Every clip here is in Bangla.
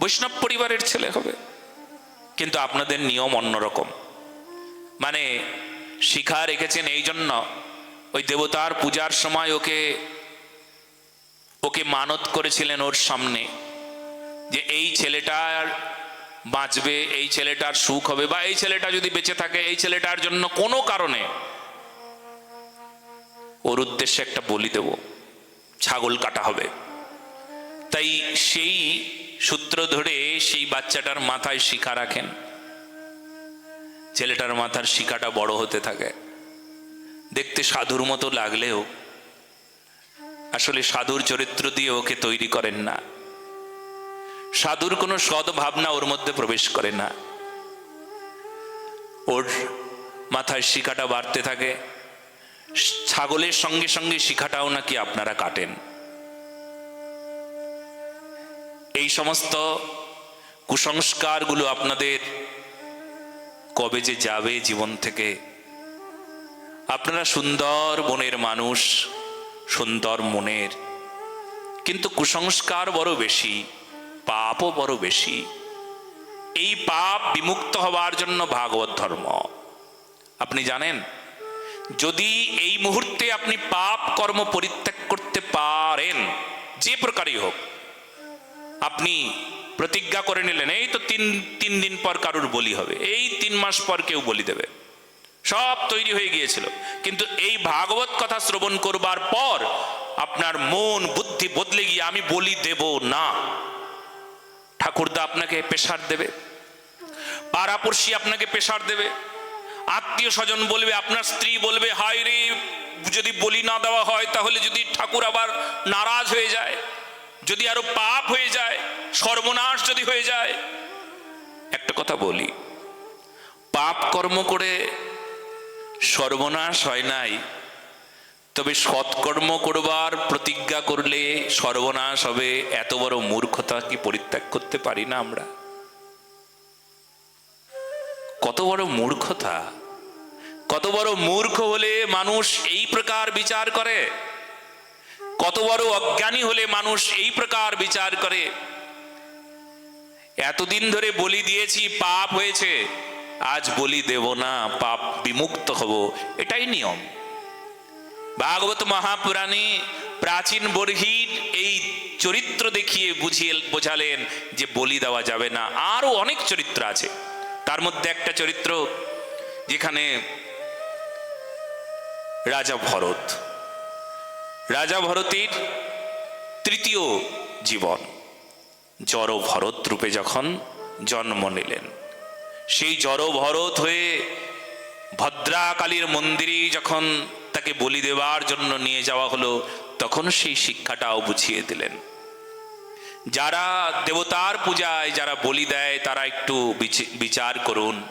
বৈষ্ণব পরিবারের ছেলে হবে। কিন্তু আপনাদের নিয়ম অন্যরকম। মানে শিখা রেখেছেন এই জন্য ওই দেবতার পূজার সময় ওকে ওকে মানত করেছিলেন ওর সামনে যে এই ছেলেটার বাঁচবে, এই ছেলেটার সুখ হবে বা এই ছেলেটা যদি বেঁচে থাকে, এই ছেলেটার জন্য কোনো কারণে ওর উদ্দেশ্যে একটা বলি দেব, ছাগল কাটা হবে। তাই সেই সূত্র ধরে সেই বাচ্চাটার মাথায় শিখা রাখেন। ছেলেটার মাথার শিখাটা বড় হতে থাকে। দেখতে সাধুর মতো লাগলেও আসলে সাধুর চরিত্র দিয়ে ওকে তৈরি করেন না। সাধুর কোনো সদ্ভাবনা ওর মধ্যে প্রবেশ করে না। ওর মাথায় শিখাটা বাড়তে থাকে। ছাগলের সঙ্গে সঙ্গে শিখাটাও নাকি আপনারা কাটেন। এই সমস্ত কুসংস্কারগুলো আপনাদের কবে যে যাবে জীবন থেকে? আপনারা সুন্দর মনের মানুষ, সুন্দর মনের। কিন্তু কুসংস্কার বড় বেশি, পাপও বড় বেশি। এই পাপ বিমুক্ত হওয়ার জন্য ভাগবত ধর্ম। আপনি জানেন, যদি এই মুহূর্তে আপনি পাপ কর্ম পরিত্যাগ করতে পারেন, যে প্রকারই হোক আপনি প্রতিজ্ঞা করে নিলেন, এই তো তিন তিন দিন পর কারুর বলি হবে, এই তিন মাস পর কেউ বলি দেবে। সব তৈরি হয়ে গিয়েছিল। কিন্তু এই ভাগবত কথা শ্রবণ করবার পর আপনার মন, বুদ্ধি বদলে গিয়ে আমি বলি দেব না। ঠাকুরদা আপনাকে পেশার দেবে, পাড়াপড়শি আপনাকে পেশার দেবে, আত্মীয় স্বজন বলবে, আপনার স্ত্রী বলবে হায় রে যদি বলি না দেওয়া হয় তাহলে যদি ঠাকুর আবার নারাজ হয়ে যায় যদি আরও পাপ হয়ে যায়, সর্বনাশ যদি হয়ে যায়, একটা কথা বলি, পাপ কর্ম করে সর্বনাশ হয় নাই, তবে সৎকর্ম করবার প্রতিজ্ঞা করলে সর্বনাশ হবে, এত বড় মূর্খতা কি পরিত্যাগ করতে পারি না আমরা? কত বড় মূর্খতা, কত বড় মূর্খ হলে মানুষ এই প্রকার বিচার করে? কত বড় অজ্ঞানী হলে মানুষ এই প্রকার বিচার করে? এতদিন ধরে বলি দিয়েছি, পাপ হয়েছে। আজ বলি দেব না, পাপ বিমুক্ত হব। এটাই নিয়ম। ভাগবত মহাপুরাণে প্রাচীন বর্হির এই চরিত্র দেখিয়ে বুঝিয়ে বোঝালেন যে বলি দেওয়া যাবে না। আরও অনেক চরিত্র আছে। তার মধ্যে একটা চরিত্র যেখানে রাজা ভরত রাজা ভরতের তৃতীয় জীবন। জড় ভরত রূপে যখন জন্ম নিলেন, সেই জড় ভরত হয়ে ভদ্রাকালীর মন্দিরে যখন তাকে বলি দেওয়ার জন্য নিয়ে যাওয়া হলো, তখন সেই শিক্ষাটাও বুঝিয়ে দিলেন। যারা দেবতার পূজায় যারা বলি দেয়, তারা একটু বিচ- বিচার করুন,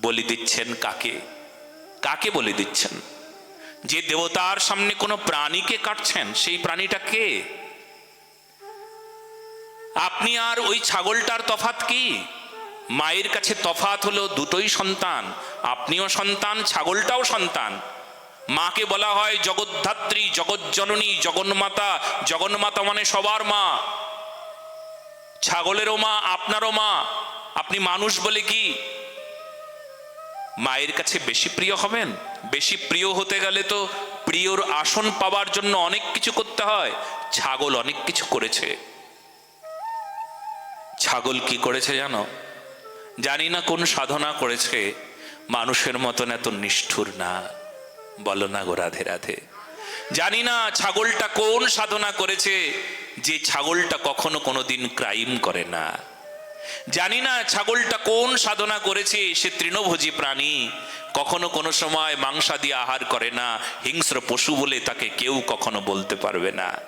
বলি দিচ্ছেন কাকে? কাকে বলি দিচ্ছেন? যে দেবতার সামনে কোনো প্রাণীকে কাটছেন, সেই প্রাণীটা কে? আপনি আর ওই ছাগলটার তফাত কি? মায়ের কাছে তফাত হলো দুটোই সন্তান, আপনিও সন্তান, ছাগলটাও সন্তান। মাকে বলা হয় জগদ্ধাত্রী, জগজ্জননী, জগন্মাতা জগন্মাতা মানে সবার মা। ছাগলেরও মা, আপনারও মা। আপনি মানুষ বলে কি? মায়ের কাছে বেশি প্রিয় হবেন? বেশি প্রিয় হতে গেলে তো প্রিয়র আসন পাওয়ার জন্য অনেক কিছু করতে হয়। ছাগল অনেক কিছু করেছে। ছাগল কি করেছে জানো? জানি না কোন সাধনা করেছে। মানুষের মতন এত নিষ্ঠুর না। বলো না গো রাধে রাধে। জানি না ছাগলটা কোন সাধনা করেছে। যে ছাগলটা কখনো কোনোদিন ক্রাইম করে না। জানি না ছাগলটা কোন সাধনা করেছে সে তৃণভোজী প্রাণী। কখনো কোনো সময় মাংসাদি আহার করে না, হিংস্র পশু বলে তাকে কেউ কখনো বলতে পারবে না।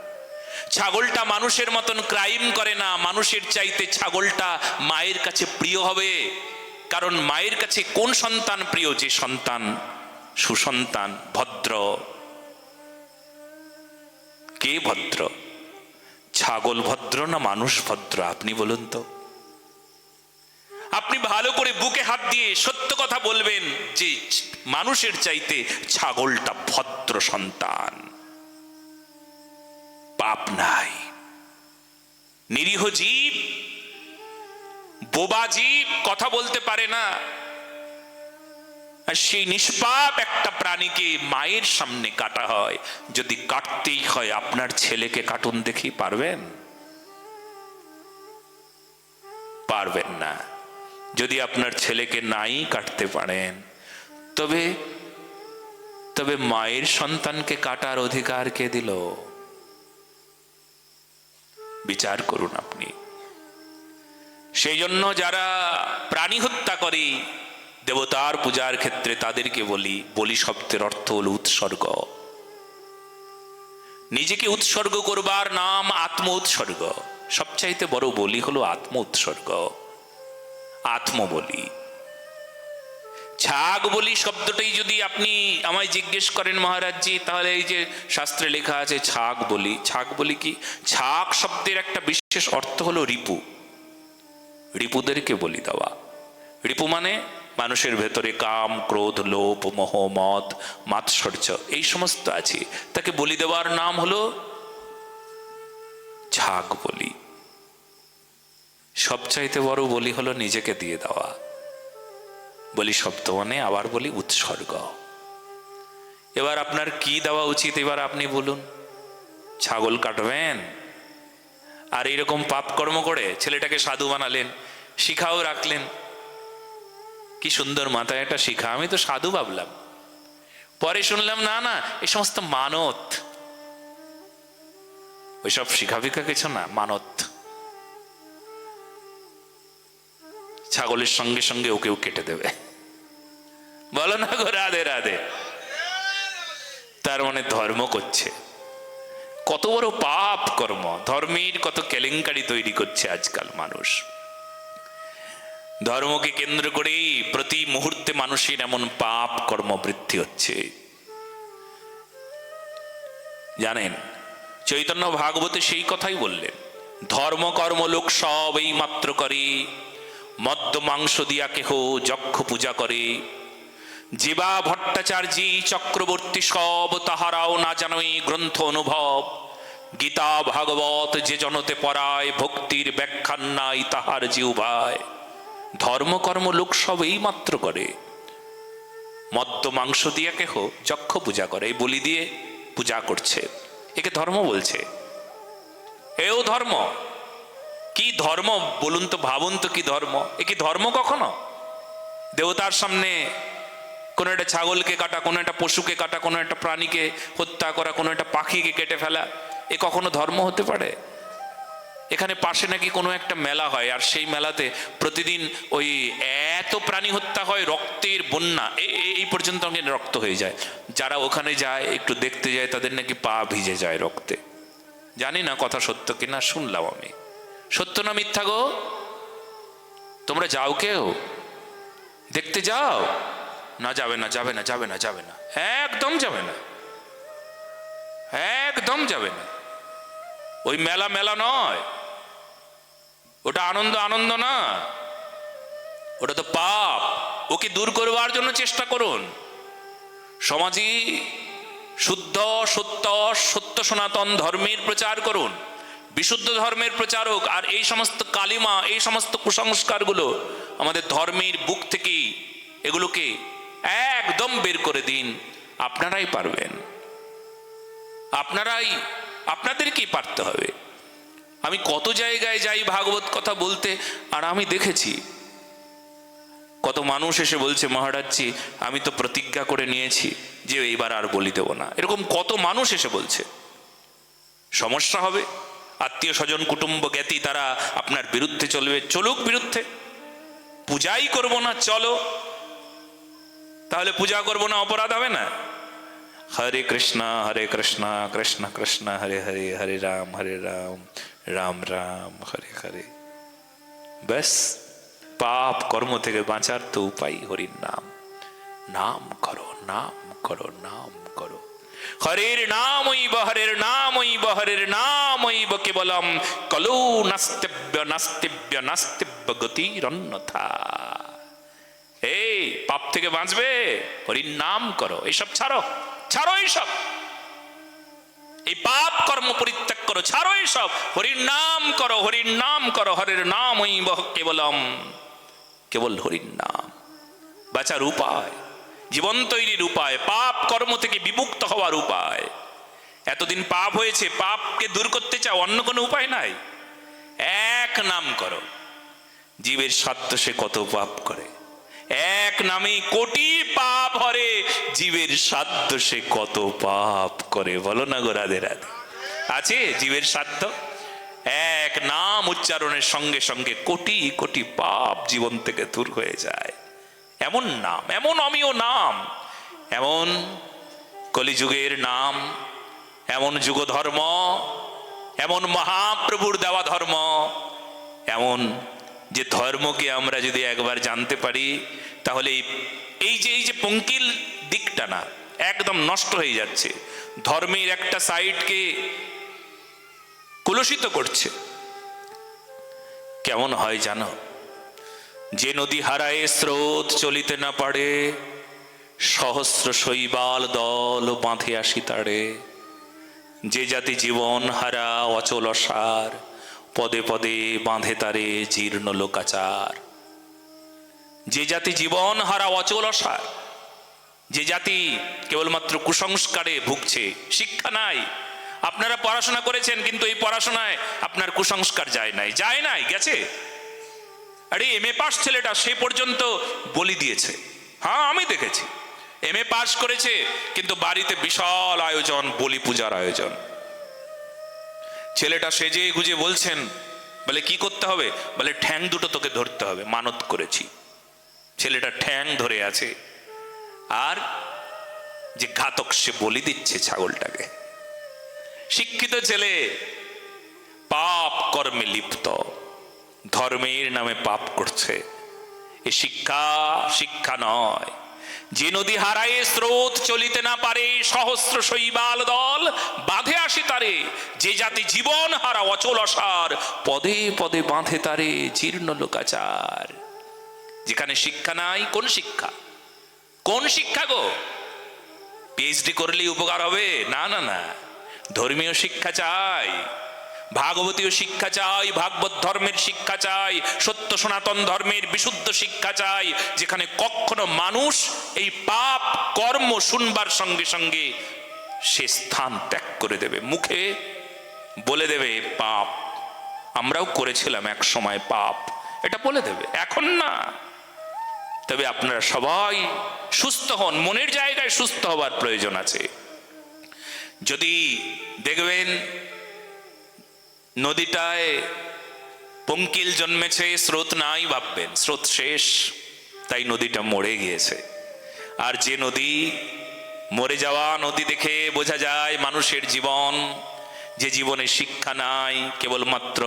ছাগলটা মানুষের মতন ক্রাইম করে না, মানুষের চাইতে ছাগলটা মায়ের কাছে প্রিয় হবে। কারণ মায়ের কাছে কোন সন্তান প্রিয়? যে সন্তান সুসন্তান, ভদ্র। কে ভদ্র? ছাগল ভদ্র না মানুষ ভদ্র? আপনি বলুন তো। ভালো করে বুকে হাত দিয়ে সত্য কথা বলবেন যে মানুষের চাইতে ছাগলটা ভদ্র সন্তান। পাপ নাই। নিরীহ জীব, বোবা জীব কথা বলতে পারে না। আর সেই নিষ্পাপ একটা প্রাণীকে মায়ের সামনে কাটা হয়, যদি কাটতেই হয়, আপনার ছেলেকে কাটুন দেখি, পারবেন? পারবেন না। যদি আপনার ছেলেকে নাই কাটতে পারেন, তবে তবে মায়ের সন্তানকে কাটার অধিকার কে দিল? বিচার করুন আপনি। সেই জন্য যারা প্রাণী হত্যা করে, দেবতার পূজার ক্ষেত্রে তাদেরকে বলি বলি শব্দের অর্থ হল উৎসর্গ। নিজেকে উৎসর্গ করবার নাম আত্ম উৎসর্গ সবচাইতে বড় বলি হলো আত্ম উৎসর্গ আত্ম বলি ছাগ বলি শব্দটাই যদি আপনি আমায় জিজ্ঞেস করেন মহারাজজি, তাহলে এই যে শাস্ত্রে লেখা আছে ছাগ বলি। ছাগ বলি কি? ছাগ শব্দের একটা বিশেষ অর্থ হলো রিপু। রিপুদেরকে বলি দেওয়া। রিপু মানে মানুষের ভেতরে কাম, ক্রোধ, লোভ, মোহ, মদ, মাৎসর্য, এই সমস্ত আছে। তাকে বলি দেওয়ার নাম হলো ঝাগ বলি। সবচাইতে বড় বলি হলো নিজেকে দিয়ে দেওয়া। বলি শব্দ মানে আবার বলি উৎসর্গ। এবার আপনার কি দেওয়া উচিত? এবার আপনি বলুন। ছাগল কাটবেন? আর এইরকম পাপ কর্ম করে ছেলেটাকে সাধু বানালেন, শিখাও রাখলেন। কি সুন্দর মাথায় একটা শিখা, আমি তো সাধু ভাবলাম। পরে শুনলাম, না না এই সমস্ত মানত। ওইসব শিখা ফিখা কিছু না, মানত। ছাগলের সঙ্গে সঙ্গে ওকেও কেটে দেবে। বলো না গো, রাধে রাধে। তার মানে ধর্ম করছে। কত বড় পাপ কর্ম। ধর্মের কত কেলেঙ্কারি তৈরি করছে আজকাল মানুষ। ধর্মকে কেন্দ্র করেই প্রতি মুহূর্তে মানুষের এমন পাপ কর্ম বৃদ্ধি হচ্ছে। জানেন, চৈতন্য ভাগবতে সেই কথাই বললেন ধর্ম কর্ম লোক সব এই মাত্র করে। মদ্য মাংস দিয়া কেহ যক্ষ পূজা করে। জীবা ভট্টাচার্যী চক্রবর্তী সব তাহারাও না জানোই গ্রন্থ অনুভব। গীতা ভাগবত যে জনতে পড়ায়, ভক্তির ব্যাখ্যান নাই তাহার জিউভায় ধর্মকর্ম লোক সব মাত্র করে। মদ্য মাংস দিয়ে কেহ যক্ষ পূজা করে। এই বলি দিয়ে পূজা করছে। একে ধর্ম বলছে। এও ধর্ম। কি ধর্ম? বলুন তো, ভাবুন তো কি ধর্ম? এ কি ধর্ম কখনো? দেবতার সামনে কোনো একটা ছাগলকে কাটা, কোনো একটা পশুকে কাটা, কোনো একটা প্রাণীকে হত্যা করা, কোনো একটা পাখিকে কেটে ফেলা, এ কখনো ধর্ম হতে পারে? এখানে পাশে নাকি কোনো একটা মেলা হয়, আর সেই মেলাতে প্রতিদিন ওই এত প্রাণী হত্যা হয়, রক্তের বন্যা এই পর্যন্ত রক্ত হয়ে যায়। যারা ওখানে যায়, একটু দেখতে যায়, তাদের নাকি পা ভিজে যায় রক্তে। জানি না কথা সত্য কিনা, শুনলাম আমি। সত্য না মিথ্যা গো? তোমরা যাও কেউ? দেখতে যাও? না, যাবে না যাবে না যাবে না যাবে না। একদম যাবে না। একদম যাবে না। ওই মেলা মেলা নয়। ওটা আনন্দ আনন্দ না। ওটা তো পাপ। ওকে দূর করবার জন্য চেষ্টা করুন। সমাজে শুদ্ধ, সত্য সত্য সনাতন ধর্মের প্রচার করুন। বিশুদ্ধ ধর্মের প্রচারক আর এই সমস্ত কালিমা, এই সমস্ত কুসংস্কারগুলো আমাদের ধর্মের বুক থেকে এগুলোকে একদম বের করে দিন। আপনারাই পারবেন। আপনারাই, আপনাদেরকেই পারতে হবে। আমি কত জায়গায় যাই ভাগবত কথা বলতে, আর আমি দেখেছি, কত মানুষ এসে বলছে, মহারাজজি, আমি তো প্রতিজ্ঞা করে নিয়েছি যে এইবার আর বলি দেব না। এরকম কত মানুষ এসে বলছে। সমস্যা হবে। আত্মীয় স্বজন, কুটুম্ব জ্ঞাতি, তারা আপনার বিরুদ্ধে চলবে। চলুক বিরুদ্ধে। পূজাই করব না, চলো। তাহলে পূজা করব না, অপরাধ হবে না? হরে কৃষ্ণ হরে কৃষ্ণ কৃষ্ণ কৃষ্ণ, হরে হরে হরে রাম হরে রাম রাম রাম, হরে হরে। ব্যাস, পাপ কর্ম থেকে বাঁচার তো উপায় হরির নাম। নাম করো নাম করো নাম করো। হরের নামইব হরের নামইব হরের নামইব কেবলম কলৌ নাস্তিব্য নাস্তিব্য নাস্তিব্য গতিরন্যথা। এই, পাপ থেকে বাঁচবে, হরির নাম করো, এসব ছাড়ো ছাড়ো এইসব। এই পাপ কর্ম পরিত্যাগ করো, ছাড়ো সব হরির নাম করো, হরির নাম করো, হরের নাম ওই কেবলম, কেবল হরির নাম। বাঁচার উপায়। জীবন তৈরির উপায় পাপ কর্ম থেকে বিমুক্ত হওয়ার উপায়। এতদিন পাপ হয়েছে, পাপকে দূর করতে চাও, অন্য কোনো উপায় নাই। এক নাম করো, জীবের সাধ্য সে কত পাপ করে। এক নামে কোটি পাপ হরে, জীবের সাধ্য সে কত পাপ করে। বলো না গো রাধে রাধে। আছে জীবের সাধ্য এক নাম উচ্চারণের সঙ্গে সঙ্গে কোটি কোটি পাপ জীবন থেকে দূর হয়ে যায়। এমন নাম, এমন অমীয় নাম, এমন কলিযুগের নাম, এমন যুগ ধর্ম এমন মহাপ্রভুর দেওয়া ধর্ম, এমন যে ধর্মকে আমরা যদি একবার জানতে পারি, তাহলে এই- যে, এই যে পঙ্কিল দিকটা না, একদম নষ্ট হয়ে যাচ্ছে। ধর্মের একটা সাইডকে কুলসিত করছে। কেমন হয় জানো? যে নদী হারায় স্রোত চলিতে না পারে, সহস্র শৈবাল দল বাঁধে আসি তারে। যে জাতি জীবন হারা অচল সার পদে পদে বাঁধে তারে জীর্ণ লোকাচার। যে জাতি জীবন হারা অচল অসার, যে জাতি কেবলমাত্র কুসংস্কারে ভুগছে, শিক্ষা নাই। আপনারা পড়াশোনা করেছেন, কিন্তু এই পড়াশোনায় আপনার কুসংস্কার যায় নাই। যায় নাই, গেছে? আরে এম এ পাস ছেলেটা সে পর্যন্ত বলি দিয়েছে। হ্যাঁ আমি দেখেছি। এম এ পাস করেছে, কিন্তু বাড়িতে বিশাল আয়োজন, বলি পূজার আয়োজন। ছেলেটা সেজে গুজে বলছেন, বলে, কি করতে হবে? বলে, ঠ্যাং দুটো তোকে ধরতে হবে, মানত করেছি। ছেলেটা ঠ্যাং ধরে আছে, আর যে ঘাতক সে বলি দিচ্ছে ছাগলটাকে। শিক্ষিত ছেলে পাপ কর্মে লিপ্ত। ধর্মের নামে পাপ করছে। এ শিক্ষা শিক্ষা নয়। যে নদী হারায়ে স্রোত চলিতে না পারে, সহস্র শৈবাল দল বাঁধে আসি তারে। যে জাতি জীবন হারা অচল অসার, পদে পদে বাঁধে তারে জীর্ণ লোকাচার। যেখানে শিক্ষা নাই, কোন শিক্ষা? কোন শিক্ষা গো? পিএইচডি করলেই উপকার হবে? না না না। ধর্মীয় শিক্ষা চাই। ভাগবতীয় শিক্ষা চাই, ভাগবত ধর্মের শিক্ষা চাই, সত্য সনাতন ধর্মের বিশুদ্ধ শিক্ষা চাই, যেখানে কখনো মানুষ এই পাপ কর্ম শুনবার সঙ্গে সঙ্গে সে স্থান ত্যাগ করে দেবে। মুখে বলে দেবে, পাপ, আমরাও করেছিলাম এক সময় পাপ। এটা বলে দেবে, এখন না। তবে আপনারা সবাই সুস্থ হন, মনের জায়গায় সুস্থ হবার প্রয়োজন আছে। যদি দেখবেন নদীটায় পঙ্কিল জন্মেছে, স্রোত নাই ভাববেন, স্রোত শেষ, তাই নদীটা মরে গিয়েছে। আর যে নদী মরে যাওয়া নদী দেখে বোঝা যায় মানুষের জীবন, যে জীবনে শিক্ষা নাই, কেবলমাত্র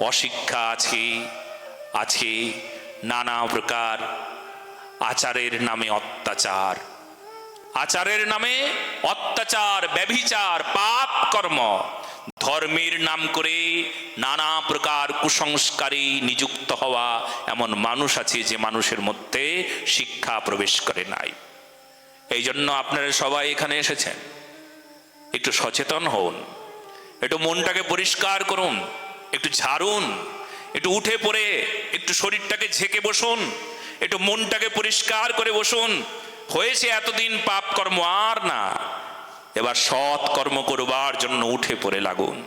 অশিক্ষা আছে আছে নানা প্রকার আচারের নামে অত্যাচার। আচারের নামে অত্যাচার, ব্যভিচার, পাপ কর্ম ধর্মের নাম করে নানা প্রকার কুসংস্কারে নিযুক্ত হওয়া এমন মানুষ আছে যে মানুষের মধ্যে শিক্ষা প্রবেশ করে নাই। এই জন্য আপনারা সবাই এখানে এসেছেন। একটু সচেতন হন, একটু মনটাকে পরিষ্কার করুন, একটু ঝাড়ুন, একটু উঠে পড়ে, একটু শরীরটাকে ঝেঁকে বসুন, একটু মনটাকে পরিষ্কার করে বসুন। হয়েছে এতদিন পাপ কর্ম আর না। এবার সৎ কর্ম করবার জন্য উঠে পড়ে লাগুন।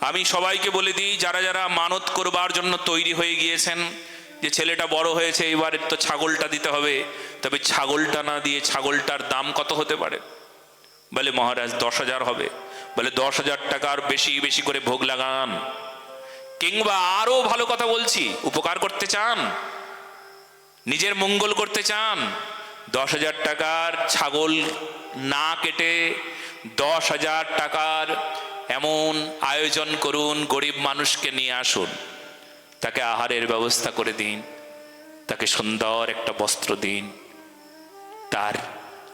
আমি সবাইকে বলে দিই, যারা যারা মানত করবার জন্য তৈরি হয়ে গিয়েছেন, যে ছেলেটা বড় হয়েছে, এবার তো ছাগলটা দিতে হবে, তবে ছাগলটা না দিয়ে ছাগলটার দাম কত হতে পারে? বলে, মহারাজ, দশ হাজার হবে। বলে, দশ হাজার টাকার বেশি বেশি করে ভোগ লাগান। কিংবা আরও ভালো কথা বলছি, উপকার করতে চান? নিজের মঙ্গল করতে চান? দশ হাজার টাকার ছাগল না কেটে দশ হাজার টাকার এমন আয়োজন করুন, গরিব মানুষকে নিয়ে আসুন। তাকে আহারের ব্যবস্থা করে দিন, তাকে সুন্দর একটা বস্ত্র দিন, তার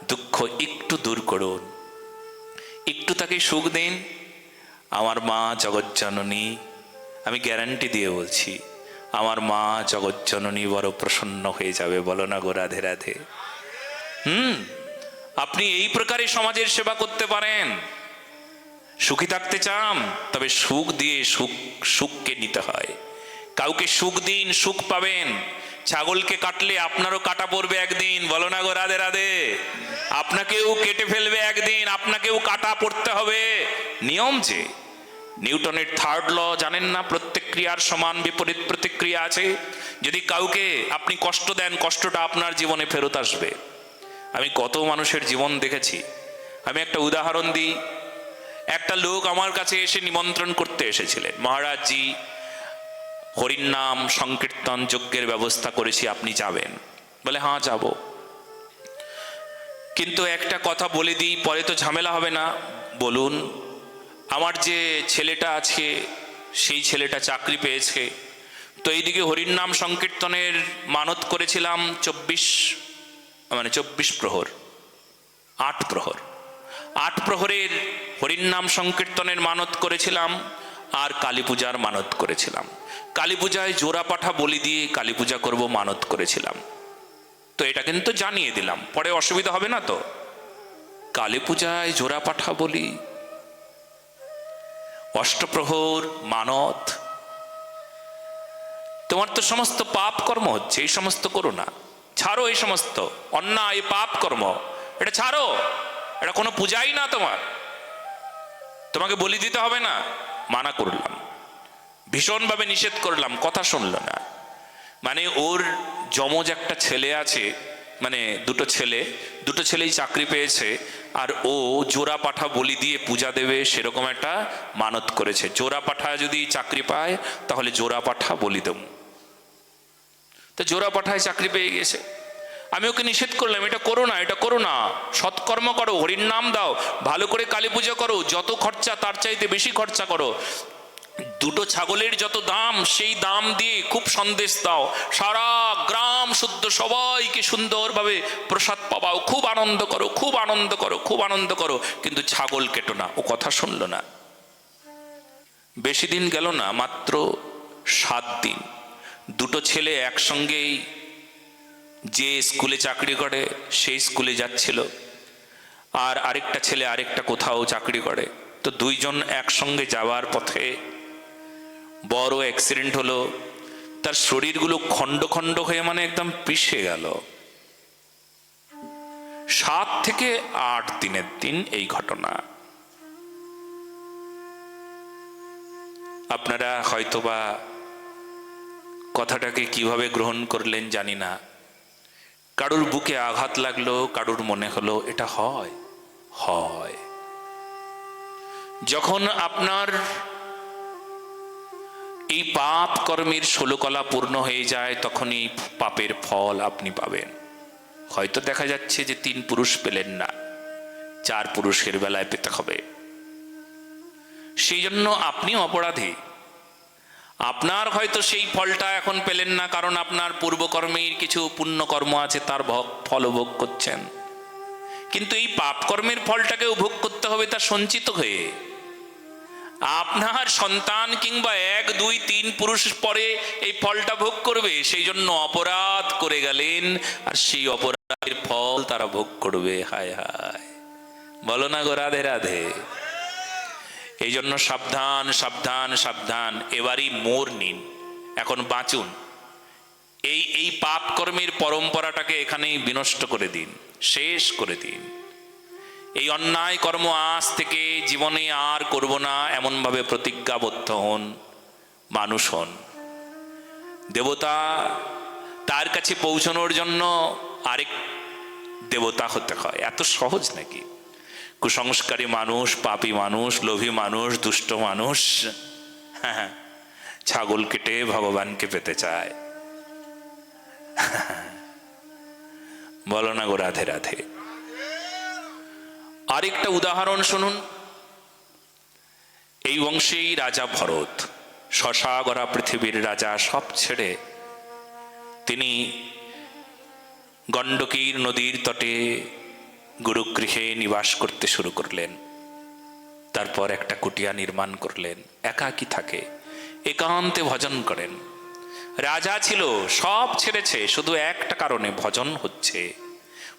দুঃখ একটু দূর করুন। একটু তাকে সুখ দিন। আমার মা জগজ্জননী, আমি গ্যারান্টি দিয়ে বলছি, আমার মা জগজ্জননী বড় প্রসন্ন হয়ে যাবে। বলো না গো রাধে রাধে। হুম? আপনি এই প্রকারে সমাজের সেবা করতে পারেন। সুখী থাকতে চান, তবে সুখ দিয়ে সুখ, সুখকে নিতে হয়। কাউকে সুখ দিন, সুখ পাবেন। ছাগলকে কাটলে আপনারও কাটা পড়বে একদিন। বলো না গো, রাধে রাধে। আপনাকেও কেটে ফেলবে একদিন। আপনাকেও কাটা পড়তে হবে। নিয়ম যে। নিউটনের থার্ড ল জানেন না? প্রত্যেক ক্রিয়ার সমান, বিপরীত প্রতিক্রিয়া আছে। যদি কাউকে আপনি কষ্ট দেন, কষ্টটা আপনার জীবনে ফেরত আসবে। আমি কত মানুষের জীবন দেখেছি। আমি একটা উদাহরণ দিই। একটা লোক আমার কাছে এসে নিমন্ত্রণ করতে এসেছিলেন। মহারাজজি, হরির নাম, সংকীর্তন, যজ্ঞের ব্যবস্থা করেছি, আপনি যাবেন। বলে হ্যাঁ যাব। কিন্তু একটা কথা বলে দিই, পরে তো ঝামেলা হবে না। বলুন, আমার যে ছেলেটা আছে সেই ছেলেটা চাকরি পেয়েছে। তো এইদিকে হরির নাম সংকীর্তনের মানত করেছিলাম চব্বিশ মানে চব্বিশ প্রহর, আট প্রহর। আট প্রহরের হরির নাম সংকীর্তনের মানত করেছিলাম আর কালী পূজার মানত করেছিলাম। কালী পূজায় জোড়া পাঠা বলি দিয়ে কালী পূজা করব মানত করেছিলাম। তো এটা কিন্তু জানিয়ে দিলাম, পরে অসুবিধা হবে না তো? কালী পূজায় জোড়া পাঠা বলি, অষ্টপ্রহর মানত। তোমার তো সমস্ত পাপ কর্ম হচ্ছে, এই সমস্ত করো না। ছাড়ো এই সমস্ত, অন্যায়, পাপ কর্ম। এটা ছাড়ো, এটা কোনো পূজাই না তোমার। তোমাকে বলি দিতে হবে না, মানা করলাম। ভীষণভাবে নিষেধ করলাম, কথা শুনল না। মানে ওর যমজ একটা ছেলে আছে মানে দুটো ছেলে, দুটো ছেলেই চাকরি পেয়েছে, আর ও জোড়া পাঠা বলি দিয়ে পূজা দেবে সেরকম একটা মানত করেছে। জোড়া পাঠা যদি চাকরি পায়, তাহলে জোড়া পাঠা বলি দেব। তো জোড়া পাঠায় চাকরি পেয়ে গেছে। আমি ওকে নিষেধ করলাম, এটা করো না, এটা করো না। সৎকর্ম করো, হরির নাম দাও, ভালো করে কালী পুজো করো, যত খরচা তার চাইতে বেশি খরচা করো। দুটো ছাগলের যত দাম, সেই দাম দিয়ে খুব সন্দেশ দাও। সারা গ্রাম শুদ্ধ, সবাইকে সুন্দরভাবে প্রসাদ পাবাও খুব আনন্দ করো, খুব আনন্দ করো, খুব আনন্দ করো। কিন্তু ছাগল কেটো না, ও কথা শুনলো না। বেশি দিন গেল না, মাত্র সাত দিন। দুটো ছেলে একসঙ্গেই যে স্কুলে চাকরি করে, সেই স্কুলে যাচ্ছিল। আর আরেকটা ছেলে আরেকটা কোথাও চাকরি করে। তো দুইজন একসঙ্গে যাওয়ার পথে বড় অ্যাক্সিডেন্ট হলো। তার শরীরগুলো খণ্ড খণ্ড হয়ে মানে একদম পিষে গেল। সাত থেকে আট দিনের দিন এই ঘটনা। আপনারা হয়তোবা কথাটাকে কীভাবে গ্রহণ করলেন জানি না। কারুর বুকে আঘাত লাগল, কারুর মনে হলো এটা হয় হয়। যখন আপনার এই পাপ কর্মের ষোলকলা পূর্ণ হয়ে যায় তখন এই পাপের ফল আপনি পাবেন। হয়তো দেখা যাচ্ছে যে তিন পুরুষ পেলেন না, চার পুরুষের বেলায় পেতে হবে। সেই জন্য আপনি অপরাধী। আপনার হয়তো সেই ফলটা এখন পেলেন না, কারণ আপনার পূর্বকর্মের কিছু পুণ্যকর্ম আছে, তার ফল ভোগ করছেন। কিন্তু এই পাপ কর্মের ফলটাকেও ভোগ করতে হবে তা সঞ্চিত হয়ে। আপনার সন্তান কিংবা এক, দুই, তিন পুরুষ পরে এই ফলটা ভোগ করবে, সেই জন্য অপরাধ করে গেলেন, আর সেই অপরাধের ফল তারা ভোগ করবে। হায় হায়। বলো না গো, রাধে রাধে। এই জন্য সাবধান সাবধান সাবধান, এবারই মোর নিন, এখন বাঁচুন। এই এই পাপ কর্মের পরম্পরাটাকে এখানেই বিনষ্ট করে দিন, শেষ করে দিন। এই অন্যায় কর্ম আজ থেকে জীবনে আর করব না, এমনভাবে প্রতিজ্ঞাবদ্ধ হন, মানুষ হন। দেবতা তার কাছে পৌঁছানোর জন্য আরেক দেবতা হতে হয়, এত সহজ নাকি? কুসংস্কারী মানুষ, পাপী মানুষ, লোভী মানুষ, দুষ্ট মানুষ হ্যাঁ ছাগল কেটে ভগবানকে পেতে চায়। বলো না গো রাধে রাধে। আরেকটা উদাহরণ শুনুন। এই বংশেই রাজা ভরত শশাগরা পৃথিবীর রাজা সব ছেড়ে তিনি গণ্ডকীর নদীর তটে গুরুগৃহে নিবাস করতে শুরু করলেন। তারপর একটা কুটিয়া নির্মাণ করলেন। একাকী থাকে। একান্তে ভজন করেন। রাজা ছিল, সব ছেড়েছে, শুধু একটা কারণে ভজন হচ্ছে।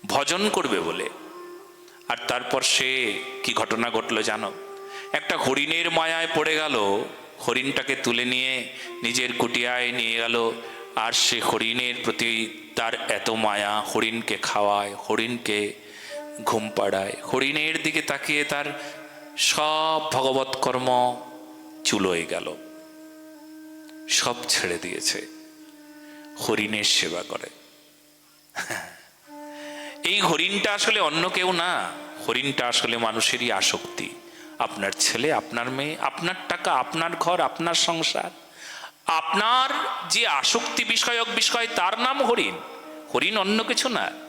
ভজন করবে বলে। আর তারপর সে, কি ঘটনা ঘটলো জানো? একটা হরিণের মায়ায় পড়ে গেল। হরিণটাকে তুলে নিয়ে নিজের কুটিয়ায় নিয়ে গেল। আর সে হরিণের প্রতি তার এত মায়া, হরিণকে খাওয়ায়, হরিণকে ঘুম পাড়ায়। হরিণের দিকে তাকিয়ে তার সব ভগবত কর্ম চুলোয় গেল। সব ছেড়ে দিয়েছে। হরিণের সেবা করে। এই হরিণটা আসলে অন্য কেউ না। হরিণটা আসলে মানুষেরই আসক্তি। আপনার ছেলে, আপনার মেয়ে, আপনার টাকা, আপনার ঘর, আপনার সংসার। আপনার যে আসক্তি বিষয়ক বিষয়, তার নাম হরিণ। হরিণ অন্য কিছু না।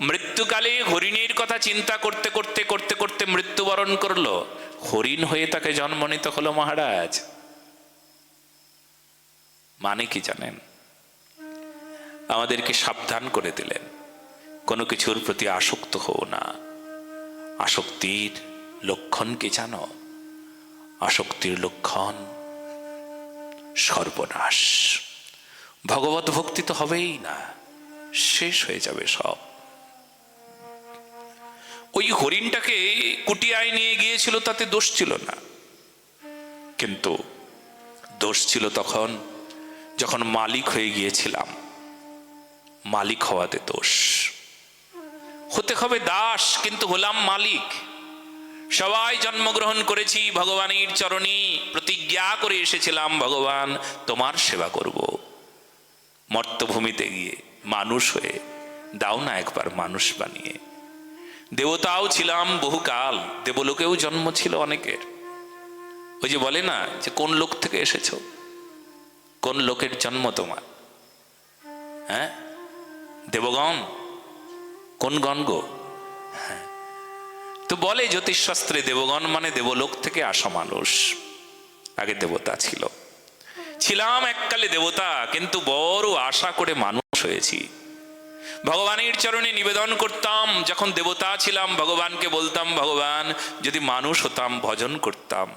মৃত্যুকালে হরিণের কথা চিন্তা করতে করতে করতে করতে মৃত্যুবরণ করল। হরিণ হয়ে তাকে জন্ম নিতে হলো মহারাজ। মানে কি জানেন? আমাদেরকে সাবধান করে দিলেন। কোনো কিছুর প্রতি আসক্ত হও না। আসক্তির লক্ষণ কি জানো? আসক্তির লক্ষণ সর্বনাশ। ভগবত ভক্তি তো হবেই না। শেষ হয়ে যাবে সব। ওই হরিণটাকে কুটিয়ায় নিয়ে গিয়েছিল, তাতে দোষ ছিল না। কিন্তু দোষ ছিল তখন যখন মালিক হয়ে গিয়েছিলাম। মালিক হওয়াতে দোষ। হতে হবে দাস, কিন্তু হলাম মালিক। সবাই জন্মগ্রহণ করেছি, ভগবানের চরণী প্রতিজ্ঞা করে এসেছিলাম, ভগবান তোমার সেবা করব। মর্তভূমিতে গিয়ে মানুষ হয়ে দাও না একবার মানুষ বানিয়ে। দেবতাও ছিলাম বহুকাল, দেবলোকেও জন্ম ছিল অনেকের। ওই যে বলে না যে কোন লোক থেকে এসেছ? কোন লোকের জন্ম তোমার? হ্যাঁ? দেবগণ? কোন গণ গো? হ্যাঁ। তো বলে জ্যোতিষশাস্ত্রে দেবগণ মানে দেবলোক থেকে আসা মানুষ। আগে দেবতা ছিল। ছিলাম এককালে দেবতা, কিন্তু বড় আশা করে মানুষ হয়েছি। ভগবানের চরণে নিবেদন করতাম, যখন দেবতা ছিলাম, ভগবানকে বলতাম, ভগবান, যদি মানুষ হতাম, ভজন করতাম।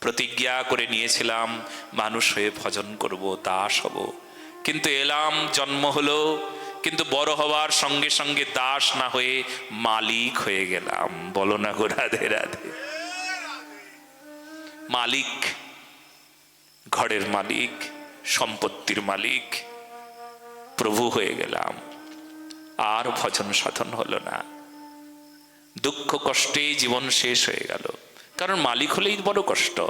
প্রতিজ্ঞা করে নিয়েছিলাম, মানুষ হয়ে ভজন করব দাস হব কিন্তু এলাম, জন্ম হলো, কিন্তু বড় হওয়ার সঙ্গে সঙ্গে দাস না হয়ে মালিক হয়ে গেলাম। বলো না গো রাধে রাধে। মালিক, ঘরের মালিক, সম্পত্তির মালিক, প্রভু হয়ে গেলাম। আর ভজন সাধন হলো না। দুঃখ কষ্টে জীবন শেষ হয়ে গেল। কারণ মালিক হলেই বড় কষ্ট।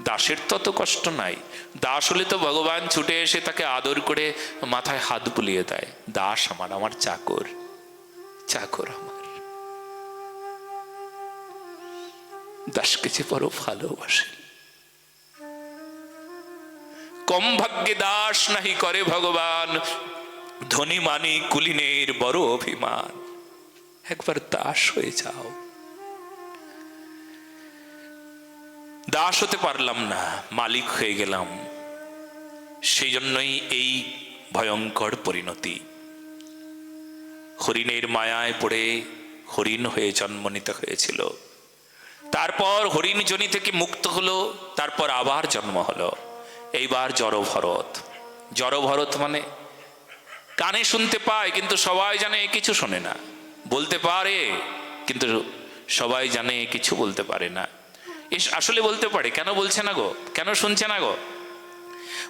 দাসের তো অত কষ্ট নাই। দাস হলে তো ভগবান ছুটে এসে তাকে আদর করে মাথায় হাত বুলিয়ে দেয়। দাস আমার আমার চাকর। চাকর আমার। দাসকে যে বড় ভালোবাসে। কম ভাগ্যে দাস নাহি করে ভগবান। ধনী মানি কুলিনের বড় অভিমান। একবার দাস হয়ে যাও। দাস হতে পারলাম না, মালিক হয়ে গেলাম। সেই জন্যই এই ভয়ঙ্কর পরিণতি। হরিণের মায়ায় পড়ে হরিণ হয়ে জন্ম নিতে হয়েছিল। তারপর হরিণ জনি থেকে মুক্ত হলো, তারপর আবার জন্ম হলো। এইবার জড়ভরত। জড়ভরত মানে কানে শুনতে পায়, কিন্তু সবাই জানে কিছু শোনে না। বলতে পারে, কিন্তু সবাই জানে কিছু বলতে পারে না। এস, আসলে বলতে পারে, কেন বলছে না গো? কেন শুনছে না গো?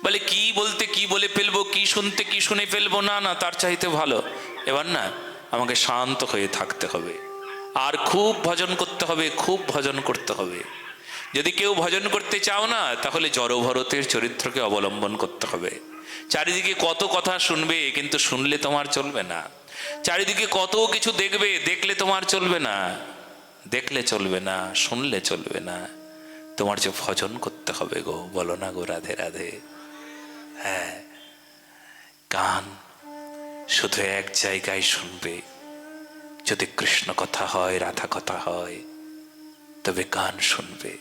বলে, কি বলতে, কি বলে ফেলব, কি শুনতে, কি শুনে ফেলব? না না, তার চাইতে ভালো। এবার না, আমাকে শান্ত হয়ে থাকতে হবে। আর খুব ভজন করতে হবে, খুব ভজন করতে হবে। যদি কেউ ভজন করতে চাও না, তাহলে জড়ভরতের চরিত্রকে অবলম্বন করতে হবে। চারিদিকে কত কথা শুনবে, কিন্তু শুনলে তোমার চলবে না। চারিদিকে কত কিছু দেখবে, দেখলে তোমার চলবে না। দেখলে চলবে না, শুনলে চলবে না। তোমার যে ভজন করতে হবে গো, বলো না গো রাধে রাধে। হ্যাঁ কান শুধু এক জায়গায় শুনবে। যদি কৃষ্ণ কথা হয়, রাধা কথা হয়, তবে গান শুনবে,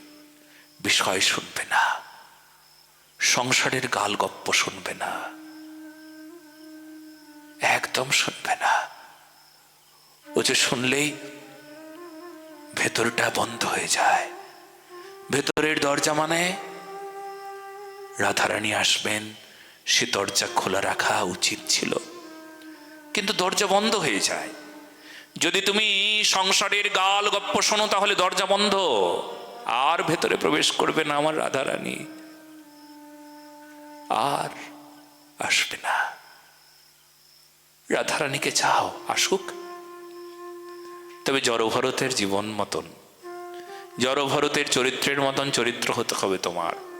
বিষয় শুনবে না। সংসারের গাল গপ্প শুনবে না। একদম শুনবে না। ও যে শুনলেই ভেতরটা বন্ধ হয়ে যায়। ভেতরের দরজা মানে রাধারানী আসবেন, সে দরজা খোলা রাখা উচিত ছিল। কিন্তু দরজা বন্ধ হয়ে যায়। যদি তুমি সংসারের গাল গপ্প শোনো, তাহলে দরজা বন্ধ। আর ভেতরে প্রবেশ করবে না আমার রাধারানী। আর আসবে না। রাধারানীকে চাও, আসুক। তবে জড়ভরতের জীবন মতন, জড়ভরতের চরিত্রের মতন চরিত্র হতে হবে তোমার।